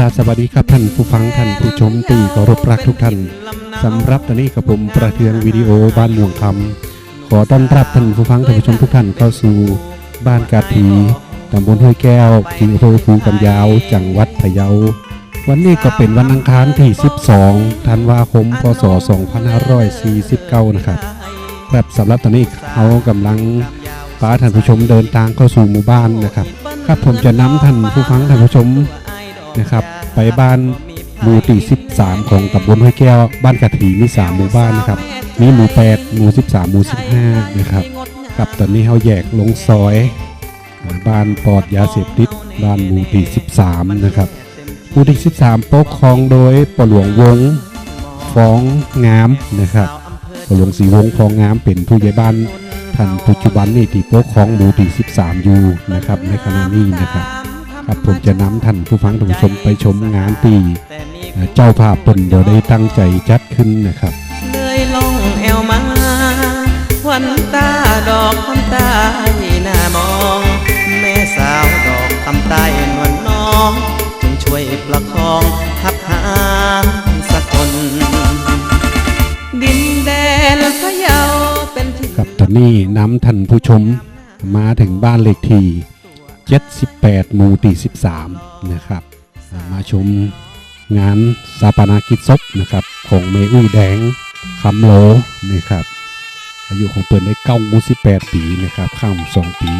ราบสวัสดีครับท่านผู้ฟังท่านผู้ชมตีเคารพรักทุกท่านสำหรับตอนนี้กับผมประเทืองวิดีโอบ้านหลวงคำขอต้อนรับท่านผู้ฟังท่านผู้ชมทุกท่านเข้าสู่บ้านกาถีตำบลห้วยแก้วที่อำเภอภูกำยาว จังหวัดพะเยา วันนี้ก็เป็นวันอังคารที่ 12 ธันวาคม พศ 2549 นะครับแบบสำหรับตอนนี้เขากำลังพาท่านผู้ชมเดินทางเข้าสู่หมู่บ้านนะครับ ครับผมจะนำท่านผู้ฟังท่านผู้ชม นะครับ ไปบ้านหมู่ที่13 ของตำบลห้วยแก้ว บ้านกะถีมี 3 หมู่บ้านนะครับ มีหมู่ 8 หมู่ 13 หมู่ 15 นะครับครับตอนนี้เขาแยกลงซอย บ้านปลอดยาเสพติดบ้านหมู่ที่13 นะครับ หมู่ที่13 ปกครองโดยปหลวงวงฟ้องงามนะครับปหลวงศรีวงฟ้องงามเป็นผู้ใหญ่บ้านท่านปัจจุบันนี่ที่ปกครองหมู่ที่13 อยู่นะครับในขณะนี้นะครับ ครับ ผมจะนำท่านผู้ฟังท่านผู้ชมไปชมงานที่เอ่อเจ้าภาพเปิ่นโดยได้ตั้งใจจัดขึ้นนะครับ เลยลงแอวมาควันตาดอกคำใต้หน้ามอง แม่สาวดอกคำใต้นวลน้องจงช่วยประคองทับหาสักคนดินแดนพะเยาเป็นที่ครับตอนนี้นำท่านผู้ชมมาถึงบ้านเลขที่ 78 หมู่ที่13 นะครับ มาชมงานสาปนากิจศพนะครับ ของเมอุ้ยแดงคำโลนะครับ อายุของเปิดได้เก้ามูสิแปดปีนะครับ ข้ามสองปี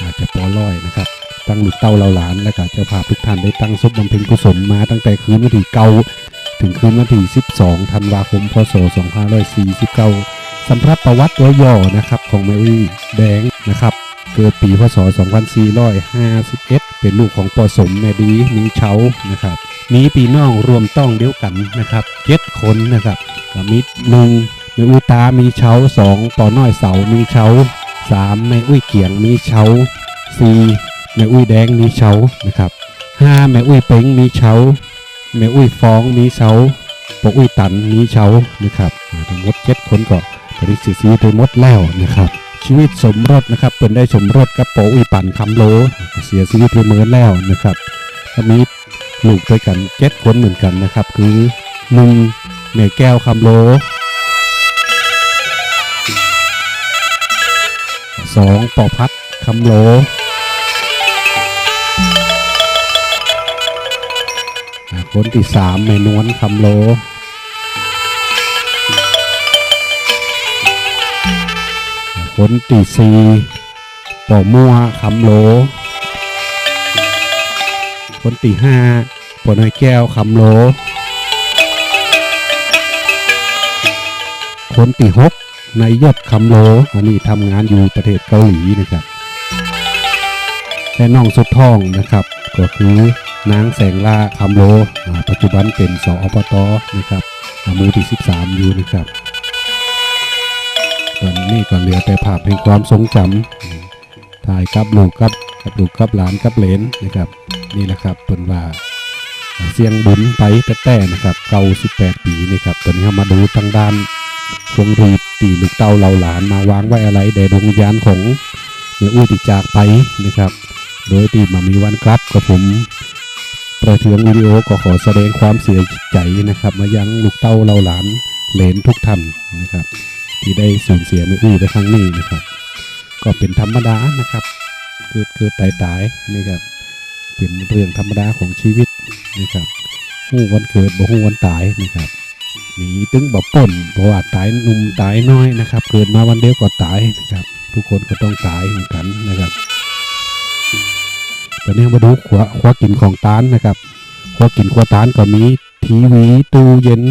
อาจจะปอร้อยนะครับ ตั้งหลูกเต้าเราหลานและก็เจ้าภาพทุกท่านได้ตั้งศพบำเพ็ญกุศลมาตั้งแต่คืนวันที่เก้าถึงคืนวันที่ 12 ธันวาคม พศ 2549สำหรับประวัติย่อๆนะครับ ของแมวี่แดงนะครับ กิดปีพศ 2451 เป็นลูกของปอสมแม่ดีมีเชานะครับ มีปีน้องรวมต้องเดียวกันนะครับเจ็ดคนนะครับมีหนึ่งแม่อุยตามีเชาสองปอน้อยเสามีเชาสามแม่อุ้ยเกียงมีเชาสี่แม่อุ้ยแดงมีเชานะครับห้าแม่อุ้ยเป้งมีเชาแม่อุ้ยฟองมีเชาปออุ้ยตันมีเชานะครับทั้งหมดเจ็ดคนก็ตอนนี้เสียชีวิตไปหมดแล้วนะครับ ชีวิตสมรสนะครับเป็นได้สมรสกับโปออุ้ยปั่นคำโล เสียชีวิตไปเมินแล้วนะครับก็มีลูกด้วยกันเจ็ดคนเหมือนกันนะครับ คือหนึ่งแม่แก้วคำโลสองปอพัดคำโลคนที่สามแม่นวลคำโล นที่สี่ปอมัวคำโลคนที่ห้าปอน้อยแก้วคำโลคนที่หกนายยศคำโลอันนี้ทำงานอยู่ประเทศเกาหลีนะครับและน้องสุดท้องนะครับ ก็คือนางแสงล่าคำโลปัจจุบันเป็นสอปตนะครับอาหมูที่ 13 อยู่นะครับ ตอนนี้ก็เหลือแต่ภาพแห่งความทรงจำถ่ายกับลูกกับกับลูกกับหลานกับเหลนนะครับ นี่แหละครับเป็นว่าเสียงบุญไปแต่แต่นะครับเก่า18 ปีนี่ครับตอนนี้เรามาดูทางด้านพวงรีดตีลูกเต้าเราหลานมาวางไว้อะไรแด่ดวงวิญญาณของเมื่ออุ้ยที่จากไปนะครับ โดยที่มามีวันกลับกับผมประเทืองวิดีโอก็ขอแสดงความเสียใจนะครับ มายังลูกเต้าเราหลานเหลนทุกท่านนะครับ ที่ได้สูญเสียม่อุ้ยไปครั้งนี้นะครับ ก็เป็นธรรมดานะครับ เกิดเกิดตายตายนะครับ เป็นเรื่องธรรมดาของชีวิตนะครับหู้วันเกิดบ่หู้วันตายนะครับหนีตึงบ่ป่นเพราะว่าตายหนุ่มตายน้อยนะครับ เกิดมาวันเดียวก็ตายนะครับ ทุกคนก็ต้องตายเหมือนกันนะครับตอนนี้มาดูขวาขวากินของตานนะครับขวากินขวาตานก็มีทีวีตู้เย็น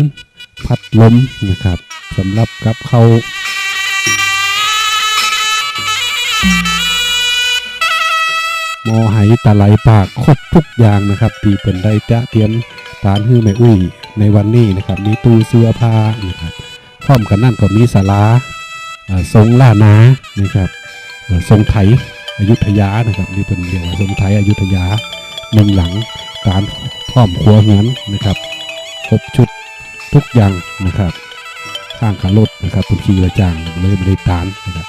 พัดลมนะครับสำหรับกับเขาหมอไหตะไหลปากครบทุกอย่างนะครับที่เป็นได้ตะเตียนตานฮื้อแม่อุ้ยในวันนี้นะครับ มีตู้เสื้อผ้านะครับพร้อมกันนั่นก็มีศาลาทรงล่านานะครับทรงไทยอยุธยานะครับนี่เป็นเรียกว่าทรงไทยอยุธยาหนึ่งหลังการพร้อมครัวเหือนนะครับครบชุด ทุกอย่างนะครับข้างขารถนะครับเป็นขี่ระจังเลยบริตานนะครับ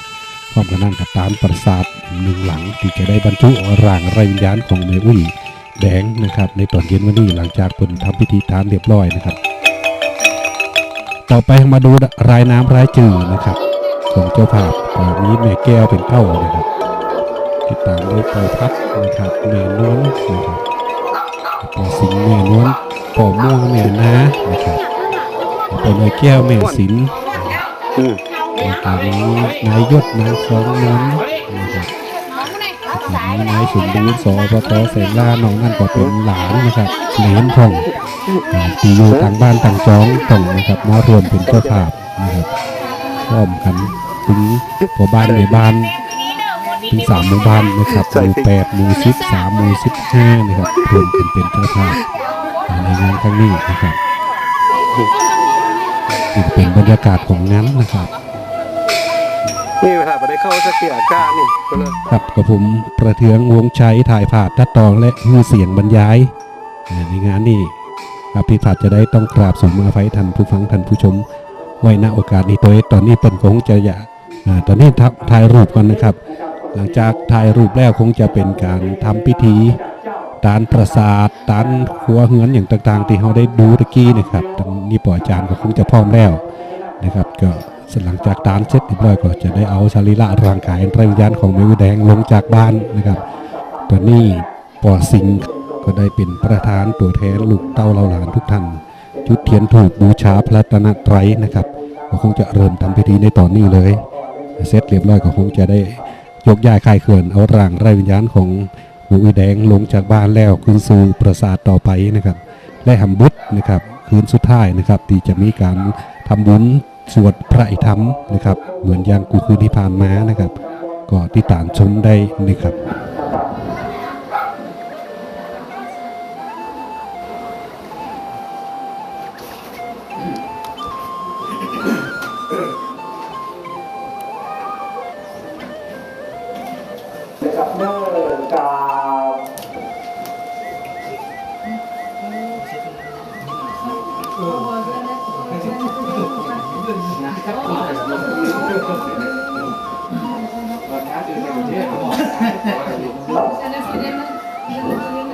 พร้อมกันนั่นกับตามปราสาทหนึ่งหลังที่จะได้บรรจุร่างไรวิญญาณของเมอุ้ยแดงนะครับ ในตอนเย็นวันนี้หลังจากเพิ่นทำพิธีทานเรียบร้อยนะครับ ต่อไปมาดูรายน้ำรายจื่อนะครับ ของเจ้าภาพก็มีแม่แก้วเป็นเก้านะครับ ติดตามด้วยปอพัดนะครับแม่นวลนะครับปอสิงแม่นวลปอม่วงแม่นานะครับ ปอเลยแก้วแม่สินอืมนะครับนี้นายยศนายสองนวลนะครับอันนี้นายสมบูรณ์สอพทแสนล่าน้องนั่นก็เป็นหลานนะครับเหลนทองอ่าที่อยู่ต่างบ้านต่างจองต้องนะครับมารวมเป็นเจ้าภาพนะครับพร้อมกันถึงพอบ้านในบ้านถึงสามหมู่บ้านนะครับหมู่แปดหมู่สิบสามหมู่สิบห้านะครับรวมกันเป็นเจ้าภาพในงานครั้งนี้นะครับ นี่เป็นบรรยากาศของงานนะครับ นี่ค่ะไปได้เข้าสักเกียร์กล้านี่ก็เลยครับกับผมประเทืองวงชัยถ่ายภาพตัดต่อและฮือเสียงบรรยายอ่าในงานนี้ครับที่ผัดจะได้ต้องกราบสมมาไฟทันผู้ฟังทันผู้ชม ไว้ณโอกาสนี้ตัวเองตอนนี้เปิ่นคงจะอยากอ่าตอนนี้ทับถ่ายรูปกันนะครับ หลังจากถ่ายรูปแล้วคงจะเป็นการทำพิธี ตานประสาทตานครัวเฮือนอย่างต่างๆ ที่เราได้ดูตะกี้นะครับตอนนี้ปล่อยจานก็คงจะพร้อมแล้วนะครับ ก็หลังจากตานเสร็จเรียบร้อยก็จะได้เอาชาลีละร่างกายไร้วิญญาณของเมวิแดงลงจากบ้านนะครับตอนนี้ปอสิงห์ก็ได้เป็นประธานตัวแทนลูกเต้าเราหลานทุกท่านจุดเทียนถูกบูชาพระรัตนตรัยนะครับก็คงจะเริ่มทำพิธีในตอนนี้เลยเสร็จเรียบร้อยก็คงจะได้ยกย้ายคายเขื่อนเอาร่างไร้วิญญาณของ มูอีแดงลงจากบ้านแล้วขึ้นสู่ปราสาทต่อไปนะครับและหำบุตรนะครับคืนสุดท้ายนะครับที่จะมีการทำบุญสวดพระอิธรรมนะครับ เหมือนอย่างกูคืนที่ผ่านมานะครับ ก็ติดตามชมได้นะครับนะครับ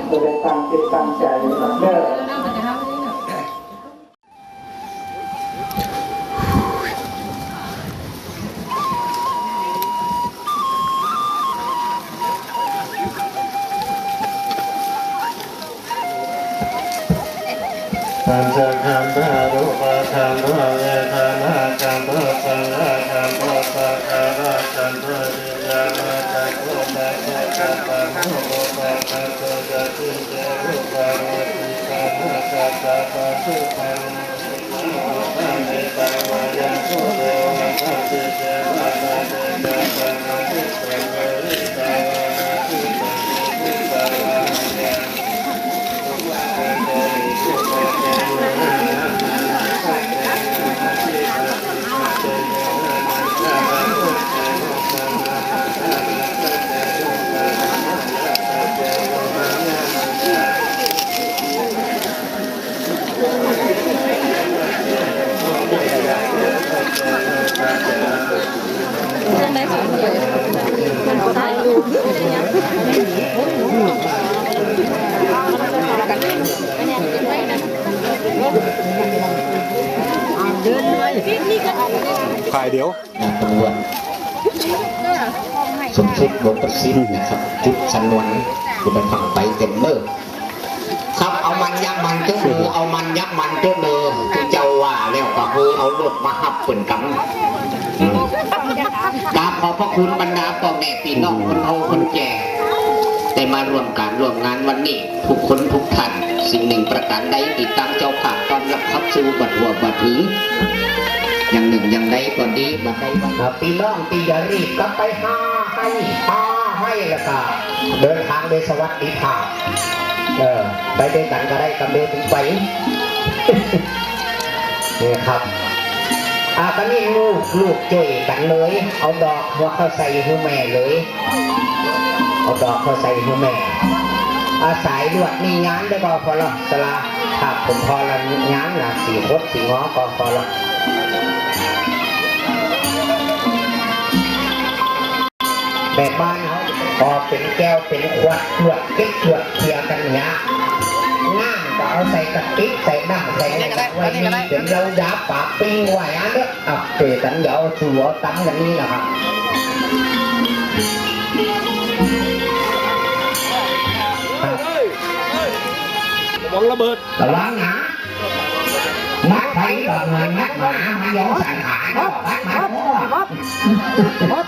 แสดงตามจิตตามใจนะครับเนื่อ ปัญจขันธ์รูปขันธ์เวทนาขันธ์สัญญาขันธ์สังขารขันธ์วิญญาณขันธ์ตัณหาขันธ์ปัญญาขันธ์จักขิเจรูปารุติขันธ์ขันธ์ปัจจุบันขันธ์เมตตาวายังโสโลขันธ์ เดี๋ยวนางตำรวจสมคิดวงประสิทธิ์นะครับจุดชนวนคุณไปฟังไปเต็มเบอร์ครับเอามันยักมันเจ้ามือเอามันยักมันเจ้ามือที่เจ้าว่าแล้วก็คือเอารถมาหับเปิ่นกันกราบขอพระคุณบรรดาพ่อแม่พี่น้องคนเฒ่าคนแก่ได้มาร่วมการร่วมงานวันนี้ทุกคนทุกท่านสิ่งหนึ่งประการใดติดตามเจ้าภาตอนรับขับสู่บัดหัวบัดถืออ ย่างหนึ่งอย่างใดก็ดีบัดใดบัดหนึ่งปีน้องปีอย่ารีบกลับไปห้าให้ห้าให้แล้วก็เดินทางโดยสวัสดิภาพเออไปด้วยกันก็ได้กันเดินถึงไปนี่ครับอ่าตอนนี้ลูกลูกจ่วยกันเลย เอาดอกหัวเข้าใส่หูแม่เลย เอาดอกเข้าใส่หูแม่ อาศัยลวดนี่ย้านได้ก็พอละสลาถ้าผมพอละย้านนะสี่คดสี่ง้อก็พอละ แบบบ้านเขาพอเป็นแก้วเป็นขวดขวดเก็บขวดเคลียร์กันเนี้ยน้ำก็เอาใส่กระติกใส่น้ำใส่อะไรไว้นี่เป็นเรายาปากปิ้งไว้อันเนี้ยอะเปกันเดี๋ยวสัวตั้งอย่างนี้นะครับระวังระเบิดระวังนะมัดไผ่กับเงินมัดหมามาย้อนสังหารมัดมัดมัดพัด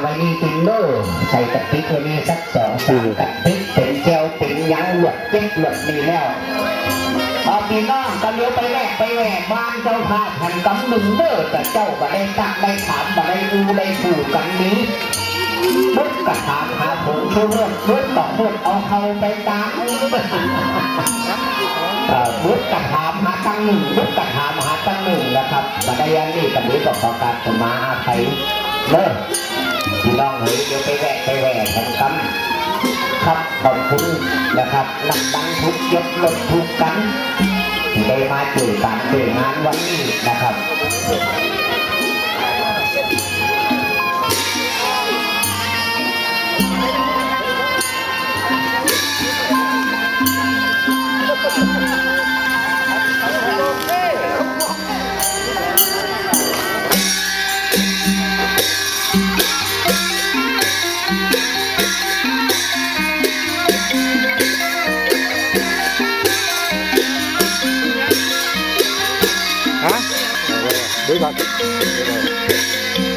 ไว้นี่กินเด้อใส่กะทิไว้นี่สักสองสามกะทิเป็นเจลเป็นหยังหลวดเจ็ดหลวดดีแล้วเอาพี่น้องก็เลี้ยวไปแวกไปแวกบ้านเจ้าภาพแห่งกำหนึ่งเด้อแต่เจ้าก็ได้ตักได้ถามก็ได้ดูได้ผูกกันนี้มุดกระถามหาผงชูรสมุดต่อมุดเอาเข้าไปตามเอ่อบุตรกระถามหาตั้งหนึ่งบุตรกระถามหาตั้งหนึ่งนะครับบัดยันนี่กับนี้ก็ขอการสมาอาภัยเลิก พี่น้องเฮ้ยเดี๋ยวไปแวะไปแวะกันกันครับขอบคุณนะครับนักดังทุกยศลดทุกกันที่ได้มาเจอการเจองานวันนี้นะครับ ก่